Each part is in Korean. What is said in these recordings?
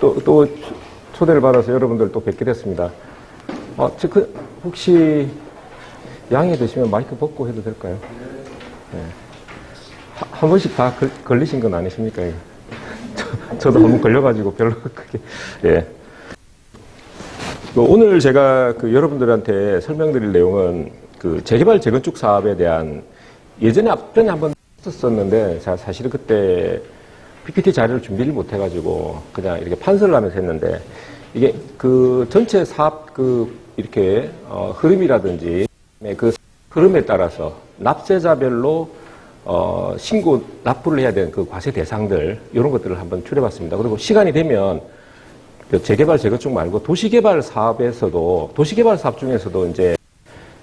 또, 또 초대를 받아서 여러분들 또 뵙게 됐습니다. 어, 저, 그, 혹시 양해 되시면 마이크 벗고 해도 될까요? 네. 하- 한 번씩 다 걸, 걸리신 건 아니십니까? 저, 저도 한 번 걸려가지고 별로 크게, 예. 그 오늘 제가 그 여러분들한테 설명드릴 내용은 그 재개발 재건축 사업에 대한 예전에 앞전에 한번 했었는데 사실은 그때 PPT 자료를 준비를 못 해가지고 그냥 이렇게 판서를 하면서 했는데 이게 그 전체 사업 그 이렇게 어 흐름이라든지 그 흐름에 따라서 납세자별로 어 신고 납부를 해야 되는 그 과세 대상들 이런 것들을 한번 추려봤습니다. 그리고 시간이 되면 그 재개발 재건축 말고 도시개발 사업에서도 도시개발 사업 중에서도 이제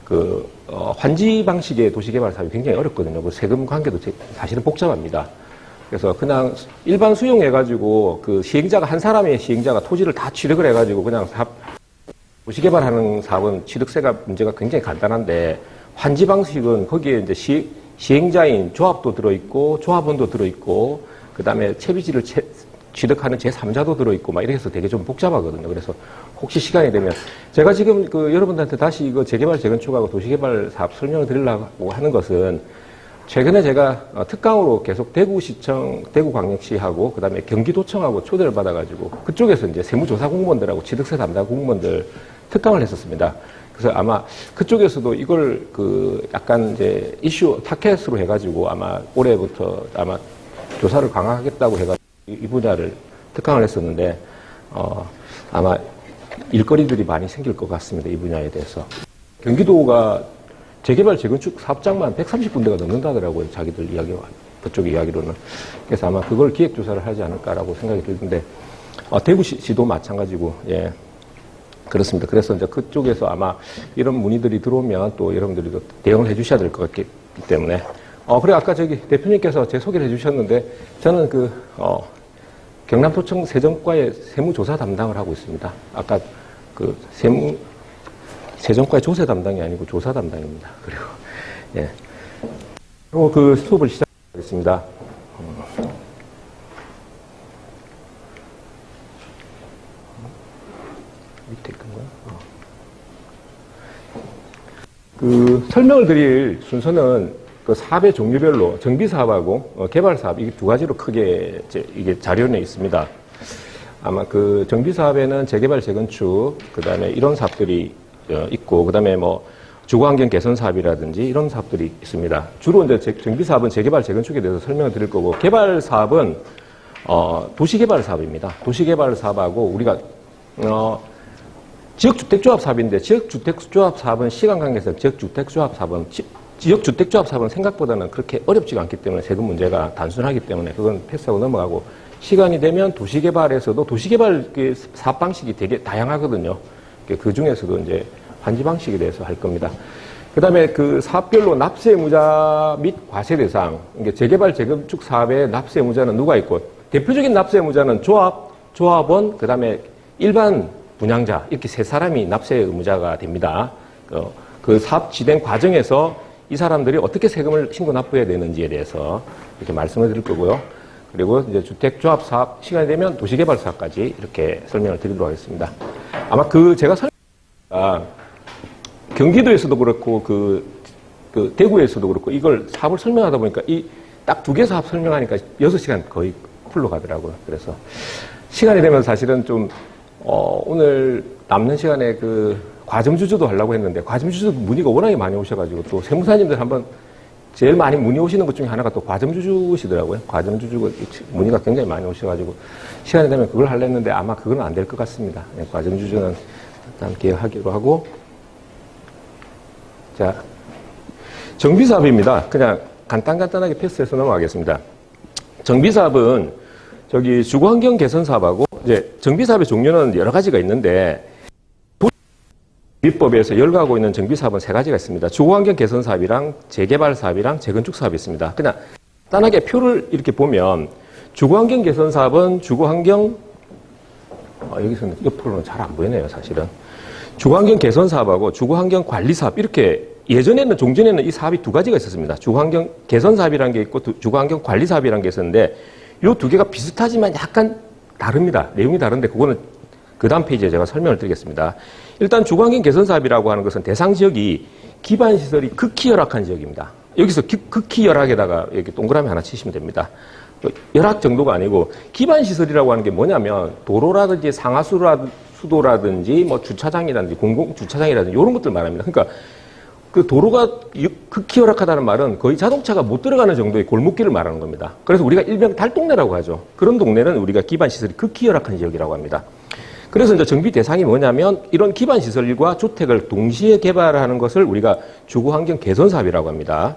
그 어, 환지 방식의 도시개발 사업이 굉장히 어렵거든요. 그 세금 관계도 제- 사실은 복잡합니다. 그래서 그냥 일반 수용해가지고 그 시행자가 한 사람의 시행자가 토지를 다 취득을 해가지고 그냥 사업 도시개발하는 사업은 취득세가 문제가 굉장히 간단한데 환지 방식은 거기에 이제 시, 시행자인 조합도 들어있고 조합원도 들어있고 그 다음에 채비지를 채- 취득하는 제3자도 들어있고 막 이렇게 해서 되게 좀 복잡하거든요. 그래서 혹시 시간이 되면 제가 지금 그 여러분들한테 다시 이거 재개발 재건축하고 도시개발 사업 설명을 드리려고 하는 것은 최근에 제가 어, 특강으로 계속 대구시청, 대구광역시하고 그다음에 경기도청하고 초대를 받아가지고 그쪽에서 이제 세무조사 공무원들하고 취득세 담당 공무원들 특강을 했었습니다. 그래서 아마 그쪽에서도 이걸 그 약간 이제 이슈 타켓으로 해가지고 아마 올해부터 아마 조사를 강화하겠다고 해가지고 이- 이 분야를 특강을 했었는데 어 아마 일거리들이 많이 생길 것 같습니다. 이 분야에 대해서. 경기도가 재개발 재건축 사업장만 130군데가 넘는다더라고요. 자기들 이야기와 그쪽 이야기로는. 그래서 아마 그걸 기획 조사를 하지 않을까라고 생각이 들던데 어, 대구시도 마찬가지고 예. 그렇습니다. 그래서 이제 그쪽에서 아마 이런 문의들이 들어오면 또 여러분들이 또 대응을 해 주셔야 될 것 같기 때문에. 어, 그래, 아까 저기 대표님께서 제 소개를 해 주셨는데, 저는 그, 어, 경남도청 세정과의 세무조사 담당을 하고 있습니다. 아까 그 세무, 세정과의 조세 담당이 아니고 조사 담당입니다. 그리고, 예. 그리고 그 수업을 시작하겠습니다. 음. 어. 그 설명을 드릴 순서는 그 사업의 종류별로 정비 사업하고 어, 개발 사업 이게 두 가지로 크게 이게 자료에 있습니다. 아마 그 정비 사업에는 재개발 재건축 그다음에 이런 사업들이 어, 있고 그다음에 뭐 주거 환경 개선 사업이라든지 이런 사업들이 있습니다. 주로 이제 재- 정비 사업은 재개발 재건축에 대해서 설명을 드릴 거고 개발 사업은 어, 도시개발 사업입니다. 도시개발 사업하고 우리가 어, 지역주택조합 사업인데 지역주택조합 사업은 시간 관계에서 지역주택조합 사업은 지, 지역주택조합 사업은 생각보다는 그렇게 어렵지가 않기 때문에 세금 문제가 단순하기 때문에 그건 패스하고 넘어가고 시간이 되면 도시개발에서도 도시개발 그 사업 방식이 되게 다양하거든요. 그 중에서도 이제 환지 방식에 대해서 할 겁니다. 그 다음에 그 사업별로 납세 무자 및 과세 대상, 이게 재개발 재건축 사업의 납세 무자는 누가 있고, 대표적인 납세 무자는 조합, 조합원, 그 다음에 일반 분양자, 이렇게 세 사람이 납세 의무자가 됩니다. 그, 그 사업 진행 과정에서 이 사람들이 어떻게 세금을 신고 납부해야 되는지에 대해서 이렇게 말씀을 드릴 거고요. 그리고 이제 주택조합 사업 시간이 되면 도시개발 사업까지 이렇게 설명을 드리도록 하겠습니다. 아마 그 제가 설명, 아, 경기도에서도 그렇고 그, 그 대구에서도 그렇고 이걸 사업을 설명하다 보니까 이 딱 두 개 사업 설명하니까 여섯 시간 거의 풀로 가더라고요. 그래서 시간이 되면 사실은 좀 어, 오늘 남는 시간에 그 과점 주주도 하려고 했는데 과점 주주 문의가 워낙에 많이 오셔가지고 또 세무사님들 한번 제일 많이 문의 오시는 것 중에 하나가 또 과점주주시더라고요. 과점주주가 문의가 굉장히 많이 오셔가지고 시간이 되면 그걸 하려 했는데 아마 그건 안 될 것 같습니다. 네, 과점주주는 일단 기획하기로 하고 자 정비사업입니다. 그냥 간단간단하게 패스해서 넘어가겠습니다. 정비사업은 저기 주거환경 개선 사업하고 이제 정비사업의 종류는 여러 가지가 있는데 도시법에서 열거하고 있는 정비 사업은 세 가지가 있습니다. 주거환경 개선 사업이랑 재개발 사업이랑 재건축 사업이 있습니다. 그냥 간단하게 표를 이렇게 보면 주거환경 개선 사업은 주거환경 어, 여기서는 옆으로는 잘 안 보이네요, 사실은. 주거환경 개선 사업하고 주거환경 관리 사업 이렇게 예전에는 종전에는 이 사업이 두 가지가 있었습니다. 주거환경 개선 사업이라는 게 있고 두- 주거환경 관리 사업이라는 게 있었는데 이 두 개가 비슷하지만 약간 다릅니다. 내용이 다른데 그거는 그 다음 페이지에 제가 설명을 드리겠습니다. 일단 주거환경 개선 사업이라고 하는 것은 대상 지역이 기반 시설이 극히 열악한 지역입니다. 여기서 기- 극히 열악에다가 이렇게 동그라미 하나 치시면 됩니다. 열악 정도가 아니고 기반 시설이라고 하는 게 뭐냐면 도로라든지 상하수도라든지 뭐 주차장이라든지 공공 주차장이라든지 이런 것들 말합니다. 그러니까 그 도로가 유- 극히 열악하다는 말은 거의 자동차가 못 들어가는 정도의 골목길을 말하는 겁니다. 그래서 우리가 일명 달동네라고 하죠. 그런 동네는 우리가 기반 시설이 극히 열악한 지역이라고 합니다. 그래서 이제 정비 대상이 뭐냐면 이런 기반 시설과 주택을 동시에 개발하는 것을 우리가 주거 환경 개선 사업이라고 합니다.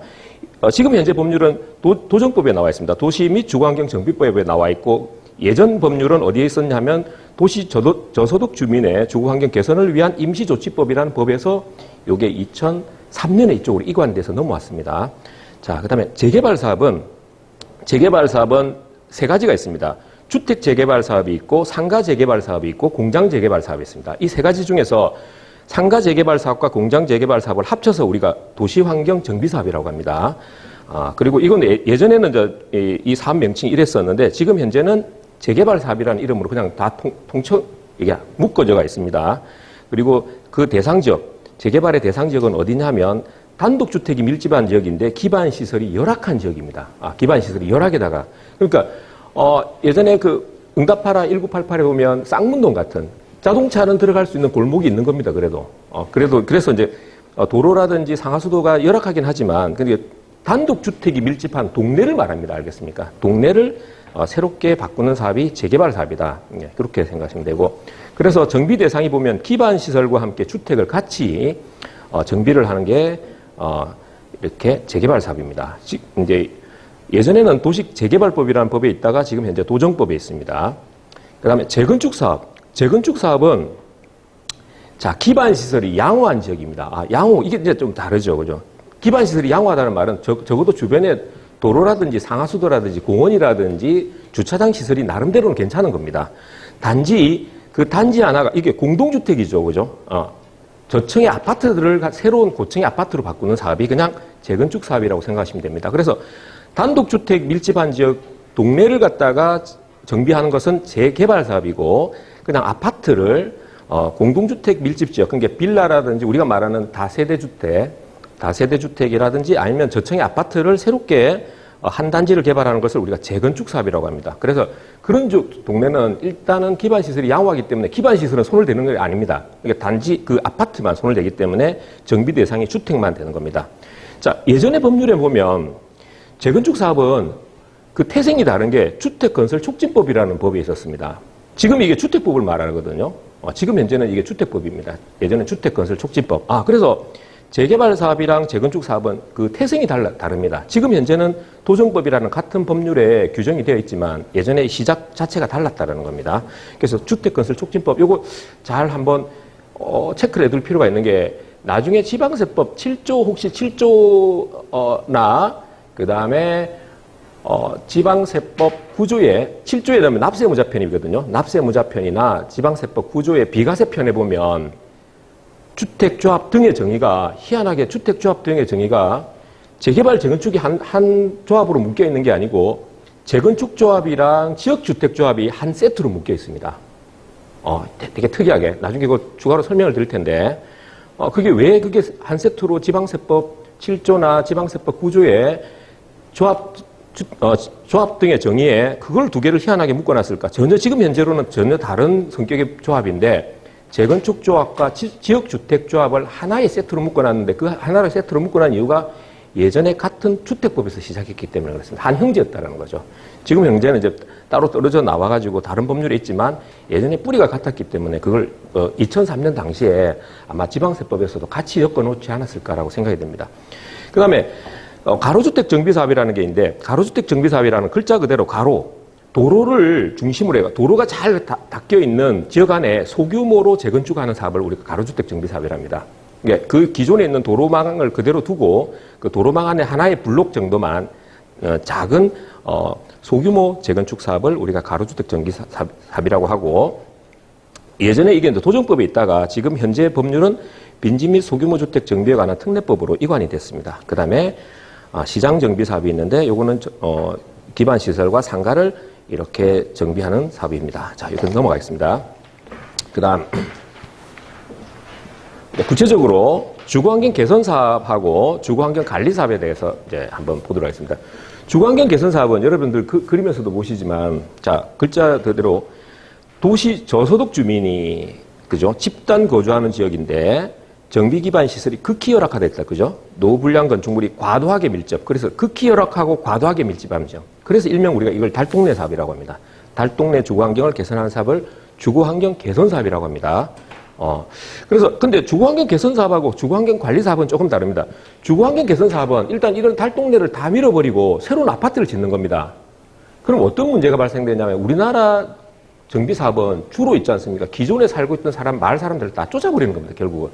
어, 지금 현재 법률은 도, 도정법에 나와 있습니다. 도시 및 주거 환경 정비법에 나와 있고 예전 법률은 어디에 있었냐면 도시 저도, 저소득 주민의 주거 환경 개선을 위한 임시조치법이라는 법에서 요게 2003년에 이쪽으로 이관돼서 넘어왔습니다. 자, 그 다음에 재개발 사업은 재개발 사업은 세 가지가 있습니다. 주택 재개발 사업이 있고 상가 재개발 사업이 있고 공장 재개발 사업이 있습니다. 이 세 가지 중에서 상가 재개발 사업과 공장 재개발 사업을 합쳐서 우리가 도시 환경 정비 사업이라고 합니다. 아, 그리고 이건 예- 예전에는 저, 이, 이 사업 명칭이 이랬었는데 지금 현재는 재개발 사업이라는 이름으로 그냥 다 통, 통쳐 이게 묶어져가 있습니다. 그리고 그 대상 지역, 재개발의 대상 지역은 어디냐면 단독주택이 밀집한 지역인데 기반 시설이 열악한 지역입니다. 아, 기반 시설이 열악에다가 그러니까 어, 예전에 그 응답하라 1988에 보면 쌍문동 같은 자동차는 들어갈 수 있는 골목이 있는 겁니다. 그래도 어, 그래도 그래서 이제 어, 도로라든지 상하수도가 열악하긴 하지만 근데 단독 주택이 밀집한 동네를 말합니다. 알겠습니까? 동네를 어, 새롭게 바꾸는 사업이 재개발 사업이다. 예, 그렇게 생각하시면 되고 그래서 정비 대상이 보면 기반 시설과 함께 주택을 같이 어, 정비를 하는 게 어, 이렇게 재개발 사업입니다. 지- 이제 예전에는 도시 재개발법이라는 법에 있다가 지금 현재 도정법에 있습니다. 그 다음에 재건축 사업. 재건축 사업은 자 기반 시설이 양호한 지역입니다. 아, 양호 이게 이제 좀 다르죠, 그죠? 기반 시설이 양호하다는 말은 적, 적어도 주변에 도로라든지 상하수도라든지 공원이라든지 주차장 시설이 나름대로는 괜찮은 겁니다. 단지 그 단지 하나가 이게 공동주택이죠, 그죠? 어, 저층의 아파트들을 가- 새로운 고층의 아파트로 바꾸는 사업이 그냥 재건축 사업이라고 생각하시면 됩니다. 그래서 단독주택 밀집한 지역 동네를 갖다가 정비하는 것은 재개발 사업이고 그냥 아파트를 어, 공동주택 밀집 지역, 그러니까 빌라라든지 우리가 말하는 다세대 주택, 다세대 주택이라든지 아니면 저층의 아파트를 새롭게 어, 한 단지를 개발하는 것을 우리가 재건축 사업이라고 합니다. 그래서 그런 주- 동네는 일단은 기반 시설이 양호하기 때문에 기반 시설은 손을 대는 게 아닙니다. 그러니까 단지 그 아파트만 손을 대기 때문에 정비 대상이 주택만 되는 겁니다. 자, 예전의 법률에 보면 재건축 사업은 그 태생이 다른 게 주택건설 촉진법이라는 법이 있었습니다. 지금 이게 주택법을 말하거든요. 어, 지금 현재는 이게 주택법입니다. 예전엔 주택건설 촉진법. 아, 그래서 재개발 사업이랑 재건축 사업은 그 태생이 달라, 다릅니다. 지금 현재는 도정법이라는 같은 법률에 규정이 되어 있지만 예전에 시작 자체가 달랐다는 겁니다. 그래서 주택건설 촉진법 요거 잘 한번 어, 체크를 해둘 필요가 있는 게 나중에 지방세법 7조 혹시 7조나 그 다음에 어, 지방세법 구조에 7조에 되면 납세무자편이거든요. 납세무자편이나 지방세법 구조의 비과세편에 보면 주택조합 등의 정의가 희한하게 주택조합 등의 정의가 재개발 재건축이 한, 한 조합으로 묶여 있는 게 아니고 재건축 조합이랑 지역주택 조합이 한 세트로 묶여 있습니다. 어, 되- 되게 특이하게 나중에 이거 추가로 설명을 드릴 텐데 어, 그게 왜 그게 한 세트로 지방세법 7조나 지방세법 9조에 조합 주- 어, 조합 등의 정의에 그걸 두 개를 희한하게 묶어놨을까? 전혀 지금 현재로는 전혀 다른 성격의 조합인데 재건축 조합과 지, 지역 주택 조합을 하나의 세트로 묶어놨는데 그 하나의 세트로 묶어놓은 이유가 예전에 같은 주택법에서 시작했기 때문에 그렇습니다. 한 형제였다는 거죠. 지금 형제는 이제 따로 떨어져 나와가지고 다른 법률에 있지만 예전에 뿌리가 같았기 때문에 그걸 어, 2003년 당시에 아마 지방세법에서도 같이 엮어놓지 않았을까라고 생각이 됩니다. 그 다음에 어, 가로주택 정비사업이라는 게 있는데 가로주택 정비사업이라는 글자 그대로 가로 도로를 중심으로 해요. 도로가 잘 다- 닦여 있는 지역 안에 소규모로 재건축하는 사업을 우리가 가로주택 정비사업이랍니다. 이게 그 기존에 있는 도로망을 그대로 두고 그 도로망 안에 하나의 블록 정도만 어, 작은 어, 소규모 재건축 사업을 우리가 가로주택 정비 사업이라고 하고 예전에 이게 도정법에 있다가 지금 현재 법률은 빈집 및 소규모 주택 정비에 관한 특례법으로 이관이 됐습니다. 그 다음에 시장 정비 사업이 있는데 요거는 저- 어, 기반 시설과 상가를 이렇게 정비하는 사업입니다. 자, 이건 넘어가겠습니다. 그 다음, 네, 구체적으로 주거환경 개선 사업하고 주거환경 관리 사업에 대해서 이제 한번 보도록 하겠습니다. 주거환경 개선 사업은 여러분들 그 그림에서도 보시지만 자 글자 그대로 도시 저소득 주민이 그죠 집단 거주하는 지역인데 정비 기반 시설이 극히 열악하다 했다 그죠 노불량 건축물이 과도하게 밀접 그래서 극히 열악하고 과도하게 지역 그래서 일명 우리가 이걸 달동네 사업이라고 합니다 달동네 주거 환경을 개선하는 사업을 주거 환경 개선 사업이라고 합니다 어, 그래서, 근데 주거 환경 개선 사업하고 주거 환경 관리 사업은 조금 다릅니다. 주거 환경 개선 사업은 일단 이런 달동네를 다 밀어버리고 새로운 아파트를 짓는 겁니다. 그럼 어떤 문제가 발생되냐면 우리나라 정비 사업은 주로 있지 않습니까? 기존에 살고 있던 사람, 마을 사람들을 다 쫓아버리는 겁니다, 결국은.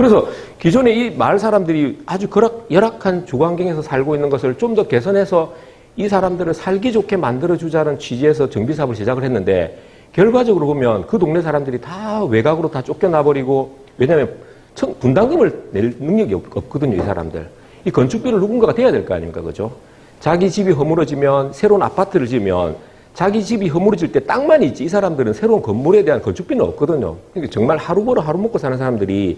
그래서 기존에 이 마을 사람들이 아주 열악, 열악한 주거환경에서 살고 있는 것을 좀 더 개선해서 이 사람들을 살기 좋게 만들어주자는 취지에서 정비 사업을 시작을 했는데 결과적으로 보면 그 동네 사람들이 다 외곽으로 다 쫓겨나버리고 왜냐하면 청- 분담금을 낼 능력이 없, 없거든요, 이 사람들. 이 건축비를 누군가가 대야 될 거 아닙니까, 그죠? 자기 집이 허물어지면 새로운 아파트를 지으면 자기 집이 허물어질 때 땅만 있지 이 사람들은 새로운 건물에 대한 건축비는 없거든요. 그러니까 정말 하루 벌어 하루 먹고 사는 사람들이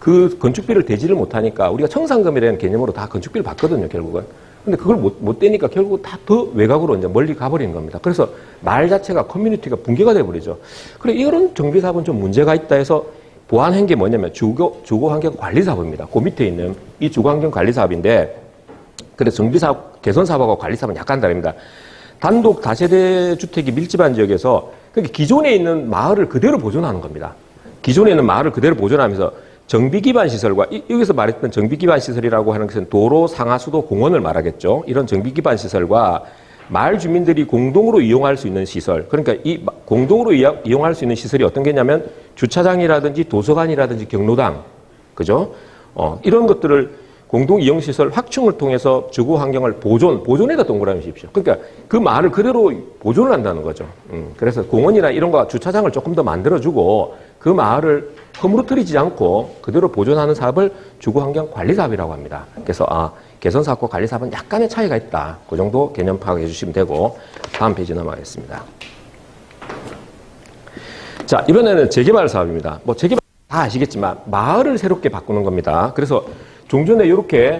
그 건축비를 대지를 못하니까 우리가 청산금이라는 개념으로 다 건축비를 받거든요, 결국은. 근데 그걸 못, 못 대니까 결국 다 더 외곽으로 이제 멀리 가버리는 겁니다. 그래서 말 자체가 커뮤니티가 붕괴가 돼버리죠. 그래, 이런 정비사업은 좀 문제가 있다 해서 보완한 게 뭐냐면 주거, 주거환경 관리사업입니다. 그 밑에 있는 이 주거환경 관리사업인데 그래서 정비사업, 개선사업하고 관리사업은 약간 다릅니다. 단독 다세대 주택이 밀집한 지역에서 그러니까 기존에 있는 마을을 그대로 보존하는 겁니다. 기존에 있는 마을을 그대로 보존하면서 정비 기반 시설과 이- 여기서 말했던 정비 기반 시설이라고 하는 것은 도로, 상하수도, 공원을 말하겠죠. 이런 정비 기반 시설과 마을 주민들이 공동으로 이용할 수 있는 시설. 그러니까 이 마- 공동으로 이용- 이용할 수 있는 시설이 어떤 게냐면 주차장이라든지 도서관이라든지 경로당, 그죠? 어, 이런 것들을 공동 이용 시설 확충을 통해서 주거 환경을 보존, 보존에다 동그라미 십시오. 그러니까 그 말을 그대로 보존을 한다는 거죠. 음, 그래서 공원이나 이런 거 주차장을 조금 더 만들어주고 그 마을을 허물어뜨리지 않고 그대로 보존하는 사업을 주거 환경 관리 사업이라고 합니다. 그래서 아, 개선 사업과 관리 사업은 약간의 차이가 있다. 그 정도 개념 파악해 주시면 되고 다음 페이지 넘어가겠습니다. 자, 이번에는 재개발 사업입니다. 뭐 재개발 다 아시겠지만 마을을 새롭게 바꾸는 겁니다. 그래서 종전에 이렇게